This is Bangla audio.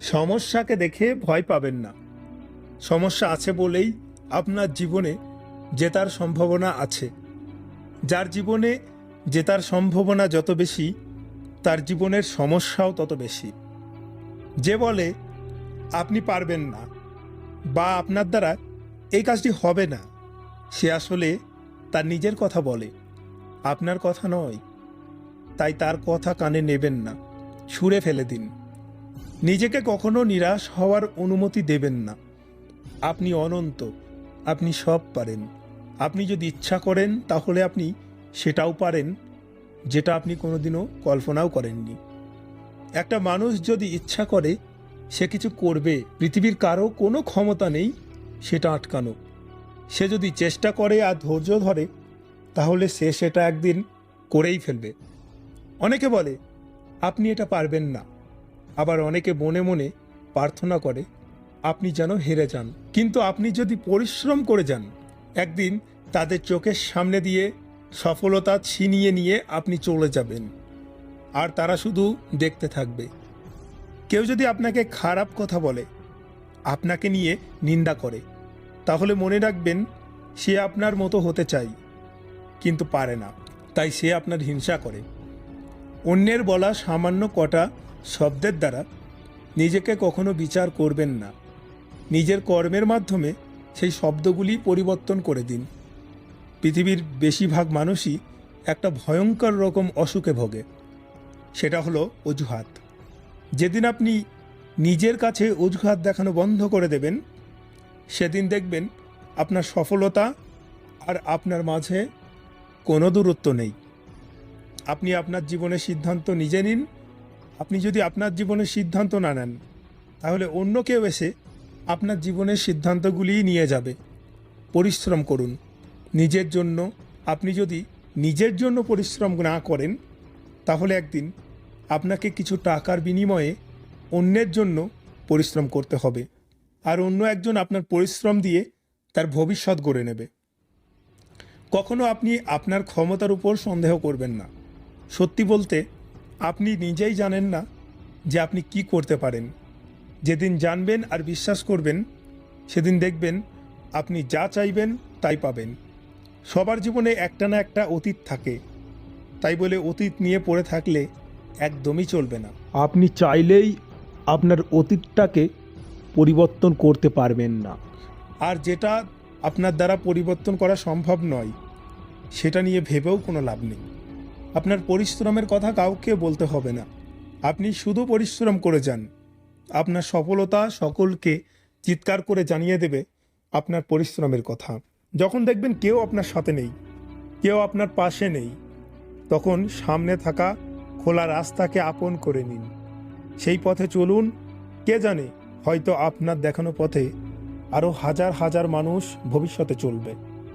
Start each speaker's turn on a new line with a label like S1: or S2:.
S1: সমস্যাকে দেখে ভয় পাবেন না। সমস্যা আছে বলেই আপনার জীবনে জেতার সম্ভাবনা আছে। যার জীবনে জেতার সম্ভাবনা যত বেশি, তার জীবনের সমস্যাও তত বেশি। যে বলে, আপনি পারবেন না বা আপনার দ্বারা এই কাজটি হবে না সে আসলে তার নিজের কথা বলে। আপনার কথা নয়। তাই তার কথা কানে নেবেন না। ছুঁড়ে ফেলে দিন। নিজেকে কখনো নিরাশ হওয়ার অনুমতি দেবেন না। আপনি অনন্ত, আপনি সব পারেন। আপনি যদি ইচ্ছা করেন, তাহলে আপনি সেটাও পারেন, যেটা আপনি কোনোদিনও কল্পনাও করেননি। একটা মানুষ যদি ইচ্ছা করে, সে কিছু করবে, পৃথিবীর কারও কোনো ক্ষমতা নেই, সেটা আটকানো। সে যদি চেষ্টা করে আর ধৈর্য ধরে, তাহলে সে সেটা একদিন করেই ফেলবে। অনেকে বলে, আপনি এটা পারবেন না। আবার অনেকে মনে মনে প্রার্থনা করে, আপনি যেন হেরে যান। কিন্তু আপনি যদি পরিশ্রম করে যান, একদিন তাদের চোখের সামনে দিয়ে সফলতা ছিনিয়ে নিয়ে আপনি চলে যাবেন। আর তারা শুধু দেখতে থাকবে। কেউ যদি আপনাকে খারাপ কথা বলে, আপনাকে নিয়ে নিন্দা করে, তাহলে মনে রাখবেন সে আপনার মতো হতে চাই, কিন্তু পারে না। তাই সে আপনার হিংসা করে। অন্যের বলা সামান্য কটা শব্দের দ্বারা নিজেকে কখনো বিচার করবেন না। নিজের কর্মের মাধ্যমে সেই শব্দগুলি পরিবর্তন করে দিন। পৃথিবীর বেশিরভাগ মানুষই একটা ভয়ঙ্কর রকম অসুখে ভোগে। সেটা হলো অজুহাত। যেদিন আপনি নিজের কাছে অজুহাত দেখানো বন্ধ করে দেবেন, সেদিন দেখবেন আপনার সফলতা আর আপনার মাঝে কোনো দূরত্ব নেই। আপনি আপনার জীবনের সিদ্ধান্ত নিজে নিন আপনি যদি আপনার জীবনের সিদ্ধান্ত না নেন, তাহলে অন্য কেউ এসে আপনার জীবনের সিদ্ধান্তগুলিই নিয়ে যাবে। পরিশ্রম করুন। নিজের জন্য, আপনি যদি নিজের জন্য পরিশ্রম না করেন, তাহলে একদিন আপনাকে কিছু টাকার বিনিময়ে অন্যের জন্য পরিশ্রম করতে হবে। আর অন্য একজন আপনার পরিশ্রম দিয়ে তার ভবিষ্যৎ গড়ে নেবে। কখনো আপনি আপনার ক্ষমতার উপর সন্দেহ করবেন না। সত্যি বলতে আপনি নিজেই জানেন না যে আপনি কি করতে পারেন। যেদিন জানবেন আর বিশ্বাস করবেন, সেদিন দেখবেন আপনি যা চাইবেন তাই পাবেন। সবার জীবনে একটা না একটা অতীত থাকে। তাই বলে অতীত নিয়ে পড়ে থাকলে একদমই চলবে না। আপনি চাইলেই আপনার অতীতটাকে পরিবর্তন করতে পারবেন না। আর যেটা আপনার দ্বারা পরিবর্তন করা সম্ভব নয়, সেটা নিয়ে ভেবেও কোনো লাভ নেই। আপনার পরিশ্রমের কথা কাউকে বলতে হবে না। আপনি শুধু পরিশ্রম করে যান। আপনার সফলতা সকলকে চিৎকার করে জানিয়ে দেবে আপনার পরিশ্রমের কথা। যখন দেখবেন কেউ আপনার সাথে নেই, কেউ আপনার পাশে নেই, তখন সামনে থাকা খোলা রাস্তাকে আপন করে নিন। সেই পথে চলুন, কে জানে, হয়তো আপনার দেখানো পথে আরও হাজার হাজার মানুষ ভবিষ্যতে চলবে।